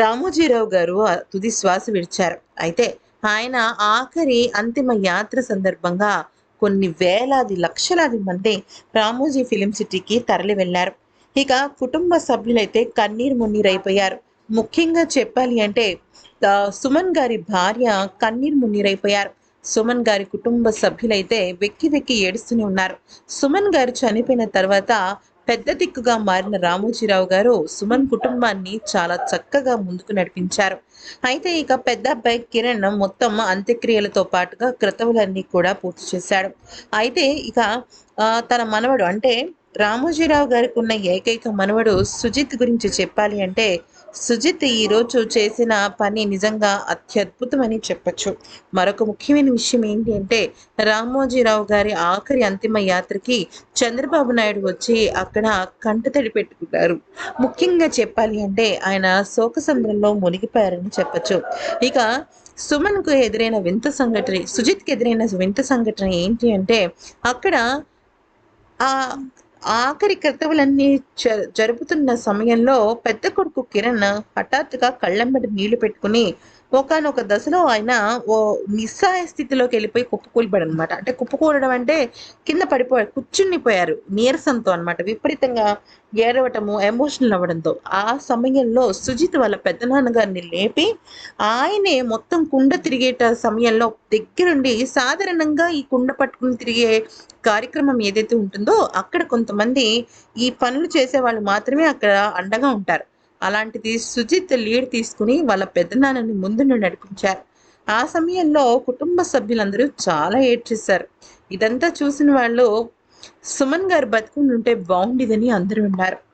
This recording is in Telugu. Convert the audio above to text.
రామోజీరావు గారు తుది శ్వాస విడిచారు. అయితే ఆయన ఆఖరి అంతిమ యాత్ర సందర్భంగా కొన్ని వేలాది లక్షలాది మంది రామోజీ ఫిలిం సిటీకి తరలి వెళ్ళారు ఇక కుటుంబ సభ్యులైతే కన్నీరు మున్నీరైపోయారు ముఖ్యంగా చెప్పాలి అంటే సుమన్ గారి భార్య కన్నీరు మున్నీరైపోయారు సుమన్ గారి కుటుంబ సభ్యులైతే వెక్కి వెక్కి ఏడుస్తూనే ఉన్నారు. సుమన్ గారు చనిపోయిన తర్వాత పెద్ద దిక్కుగా మారిన రామోజీరావు గారు సుమన్ కుటుంబాన్ని చాలా చక్కగా ముందుకు నడిపించారు. అయితే ఇక పెద్ద అబ్బాయి కిరణ్ మొత్తం అంత్యక్రియలతో పాటుగా క్రతువులన్నీ కూడా పూర్తి చేశాడు. అయితే ఇక ఆ, తన మనవడు అంటే రామోజీరావు గారికి ఉన్న ఏకైక మనవడు సుజిత్ గురించి చెప్పాలి అంటే సుజిత్ ఈరోజు చేసిన పని నిజంగా అత్యద్భుతమని చెప్పొచ్చు. మరొక ముఖ్యమైన విషయం ఏంటి అంటే రామోజీరావు గారి ఆఖరి అంతిమ యాత్రకి చంద్రబాబు నాయుడు వచ్చి అక్కడ కంటతడి పెట్టుకున్నారు ముఖ్యంగా చెప్పాలి అంటే ఆయన శోకసంద్రంలో మునిగిపోయారని చెప్పొచ్చు. ఇక సుమన్కు ఎదురైన వింత సంఘటన సుజిత్కి ఎదురైన వింత సంఘటన ఏంటి అంటే అక్కడ ఆ ఆఖరి కర్తవులన్నీ జ- జరుపుతున్న సమయంలో పెద్ద కొడుకు కిరణ్ హఠాత్తుగా కళ్ళెంబడి నీళ్ళు పెట్టుకుని ఒకనొక దశలో ఆయన ఓ నిస్సహాయ స్థితిలోకి వెళ్ళిపోయి కుప్పకూలిపోయాడు అనమాట అంటే కుప్పకూలడం అంటే కింద పడిపోయాడు కూర్చుండిపోయారు నీరసంతో అన్నమాట. విపరీతంగా ఏడవటము ఎమోషనల్ అవ్వడంతో. ఆ సమయంలో సుజిత్ వాళ్ళ పెద్దనాన్నగారిని లేపి ఆయనే మొత్తం కుండ తిరిగేట సమయంలో దగ్గరుండి సాధారణంగా ఈ కుండ పట్టుకుని తిరిగే కార్యక్రమం ఏదైతే ఉంటుందో అక్కడ కొంతమంది ఈ పనులు చేసే వాళ్ళు మాత్రమే అక్కడ అండగా ఉంటారు. అలాంటిది సుజిత్ లీడ్ తీసుకుని వాళ్ళ పెద్దనాన్నని ముందుండి నడిపించారు. ఆ సమయంలో కుటుంబ సభ్యులందరూ చాలా ఏడ్చేశారు. ఇదంతా చూసిన వాళ్ళు సుమన్ గారు బతుకుండుంటే బాగుండేదని అందరూ ఉన్నారు